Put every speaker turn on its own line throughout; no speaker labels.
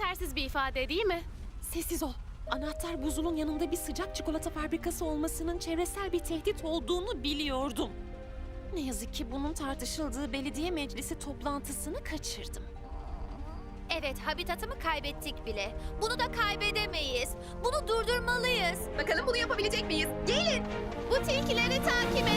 yetersiz bir ifade değil mi?
Sessiz ol. Anahtar buzulun yanında bir sıcak çikolata fabrikası olmasının çevresel bir tehdit olduğunu biliyordum. Ne yazık ki bunun tartışıldığı belediye meclisi toplantısını kaçırdım.
Evet, habitatımı kaybettik bile. Bunu da kaybedemeyiz. Bunu durdurmalıyız.
Bakalım bunu yapabilecek miyiz? Gelin.
Bu tilkileri takip edin.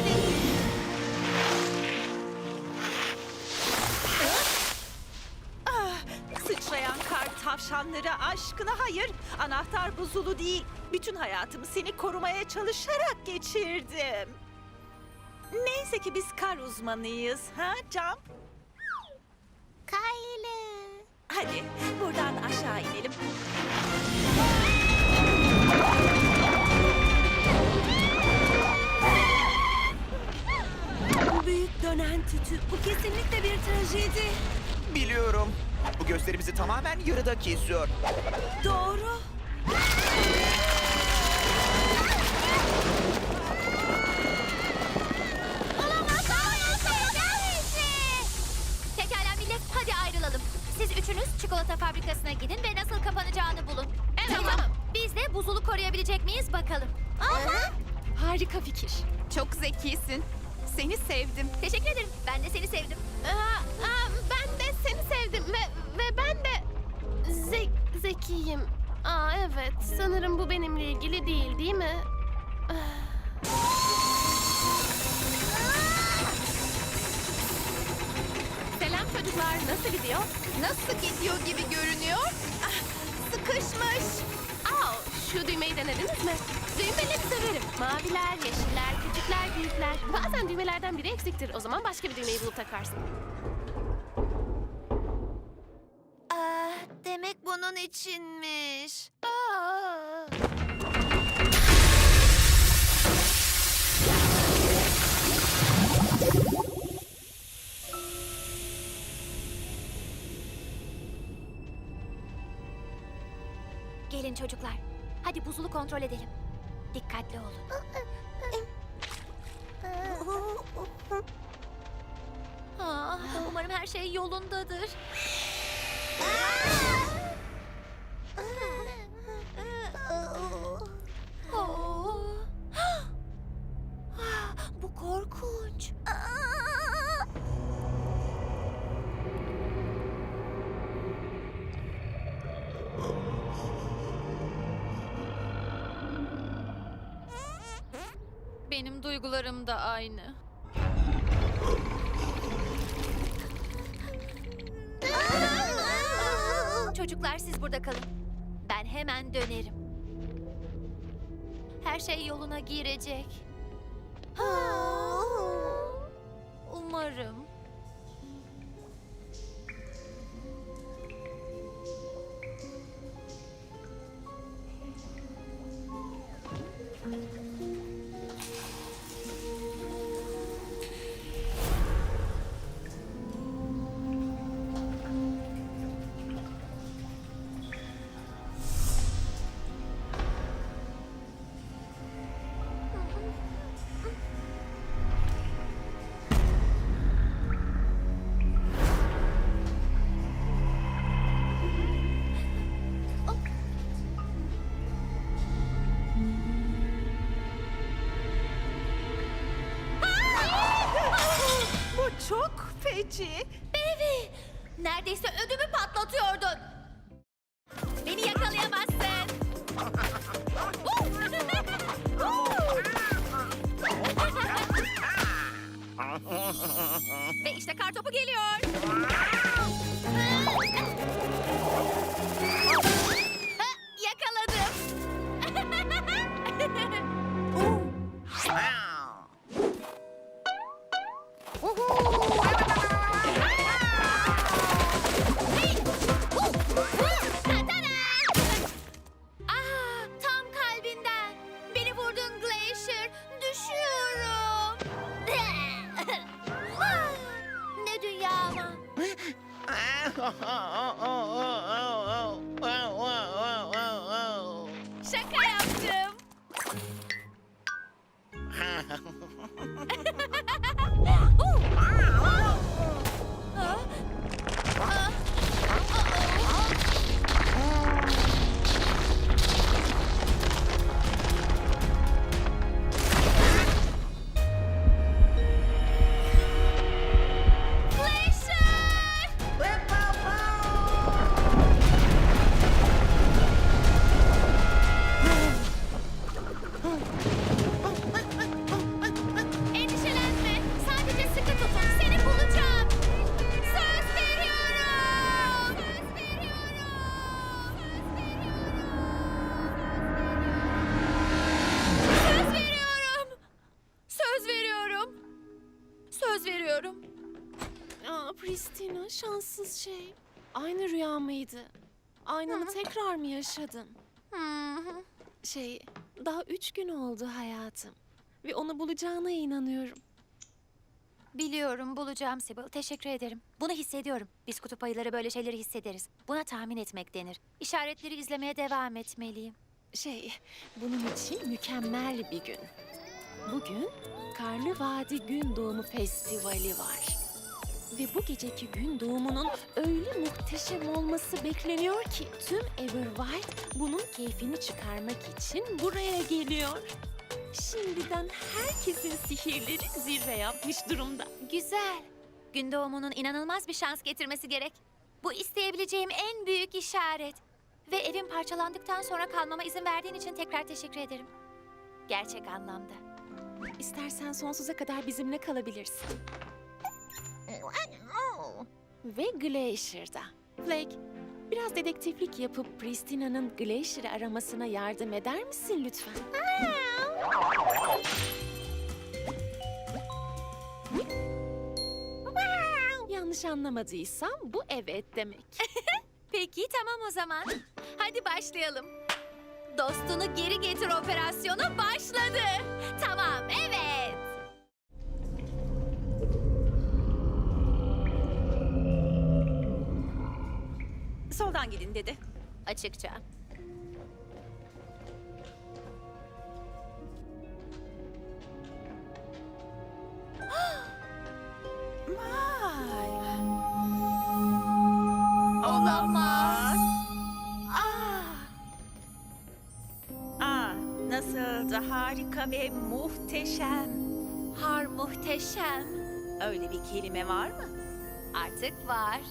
Tavşanları aşkına hayır. Anahtar buzulu değil. Bütün hayatımı seni korumaya çalışarak geçirdim. Neyse ki biz kar uzmanıyız. Ha Cam?
Kaylı.
Hadi buradan aşağı inelim.
Bu büyük dönen tütü. Bu kesinlikle bir trajedi.
Biliyorum. Gösterimizi tamamen yarıda kesiyor.
Doğru.
Olamaz, olamaz, Pekala millet, hadi ayrılalım. Siz üçünüz çikolata fabrikasına gidin ve nasıl kapanacağını bulun. Evet, tamam. Biz de buzulu koruyabilecek miyiz bakalım. Aha.
Harika fikir.
Çok zekisin. Seni sevdim.
Evet, sanırım bu benimle ilgili değil değil mi? Selam çocuklar, nasıl gidiyor?
Nasıl gidiyor gibi görünüyor? Ah, sıkışmış.
Aa, şu düğmeyi denediniz mi? Düğmeleri severim. Maviler, yeşiller, küçükler, büyükler. Bazen düğmelerden biri eksiktir. O zaman başka bir düğmeyi bulup takarsın.
Aa, demek bunun içinmiş.
Aa.
Gelin çocuklar. Hadi buzulu kontrol edelim. Dikkatli olun. Aa, umarım her şey yolundadır. Oo.
Benim duygularım da aynı.
Çocuklar siz burada kalın. Ben hemen dönerim. Her şey yoluna girecek. Umarım.
Feci.
Baby! Neredeyse ödümü patlatıyordun. Wow.
Şanssız şey. Aynı rüya mıydı? Aynını tekrar mı yaşadım? Şey, daha üç gün oldu hayatım. Ve onu bulacağına inanıyorum.
Biliyorum bulacağım Sibyl. Teşekkür ederim. Bunu hissediyorum. Biz kutup ayıları böyle şeyleri hissederiz. Buna tahmin etmek denir. İşaretleri izlemeye devam etmeliyim.
Şey, bunun için mükemmel bir gün. Bugün Karlı Vadi Gün Doğumu Festivali var. Ve bu geceki gün doğumunun öyle muhteşem olması bekleniyor ki tüm Everwild bunun keyfini çıkarmak için buraya geliyor. Şimdiden herkesin sihirleri zirve yapmış durumda.
Güzel. Gün doğumunun inanılmaz bir şans getirmesi gerek. Bu isteyebileceğim en büyük işaret. Ve evim parçalandıktan sonra kalmama izin verdiğin için tekrar teşekkür ederim. Gerçek anlamda.
İstersen sonsuza kadar bizimle kalabilirsin. Ve Glacier'da. Flake, biraz dedektiflik yapıp Pristina'nın Glacier'ı aramasına yardım eder misin lütfen? Yanlış anlamadıysam bu evet demek.
Peki tamam o zaman. Hadi başlayalım. Dostunu geri getir operasyonu başladı. Tamam evet.
Soldan gidin dedi.
Açıkça.
Da harika ve muhteşem.
Har muhteşem.
Öyle bir kelime var mı?
Artık var.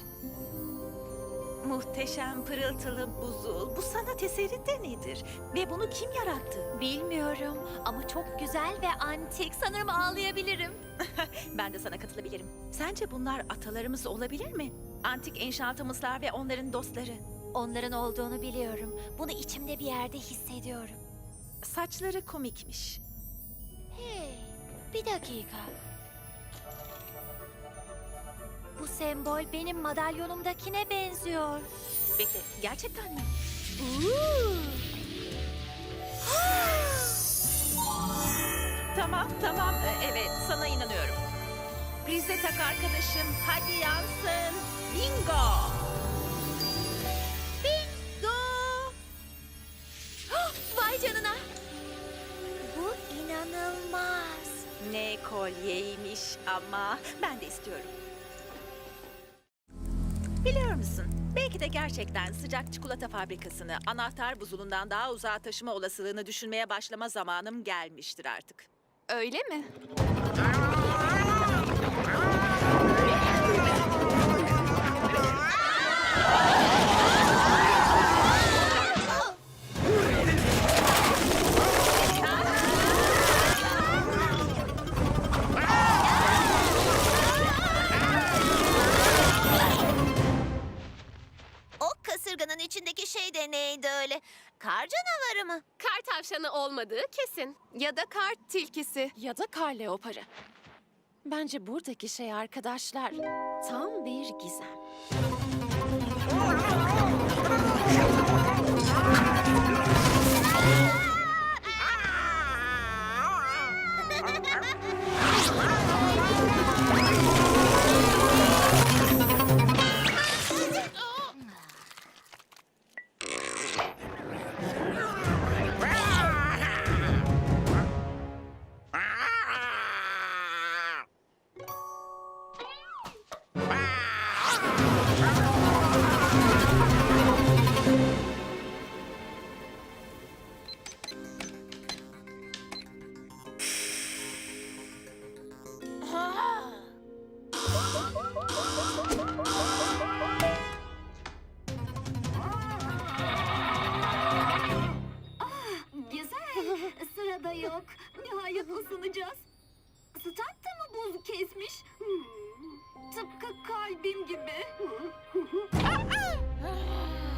Muhteşem pırıltılı buzul. Bu sanat eseri de nedir? Ve bunu kim yarattı?
Bilmiyorum ama çok güzel ve antik. Sanırım ağlayabilirim.
Ben de sana katılabilirim. Sence bunlar atalarımız olabilir mi? Antik enşantımızlar ve onların dostları.
Onların olduğunu biliyorum. Bunu içimde bir yerde hissediyorum.
Saçları komikmiş.
Hey, bir dakika. Bu sembol benim madalyonumdakine benziyor.
Bekle, gerçekten mi? Tamam, tamam. Ee, Evet, sana inanıyorum. Prize tak arkadaşım. Hadi yansın. Bingo! Ne kolyeymiş ama ben de istiyorum. Biliyor musun? Belki de gerçekten sıcak çikolata fabrikasını anahtar buzulundan daha uzağa taşıma olasılığını düşünmeye başlama zamanım gelmiştir artık.
Öyle mi?
Neydi öyle? Kar canavarı mı?
Kar tavşanı olmadığı kesin.
Ya da kart tilkisi.
Ya da kar leoparı. Bence buradaki şey arkadaşlar tam bir gizem.
Kesmiş? Hmm. Tıpkı kalbim gibi.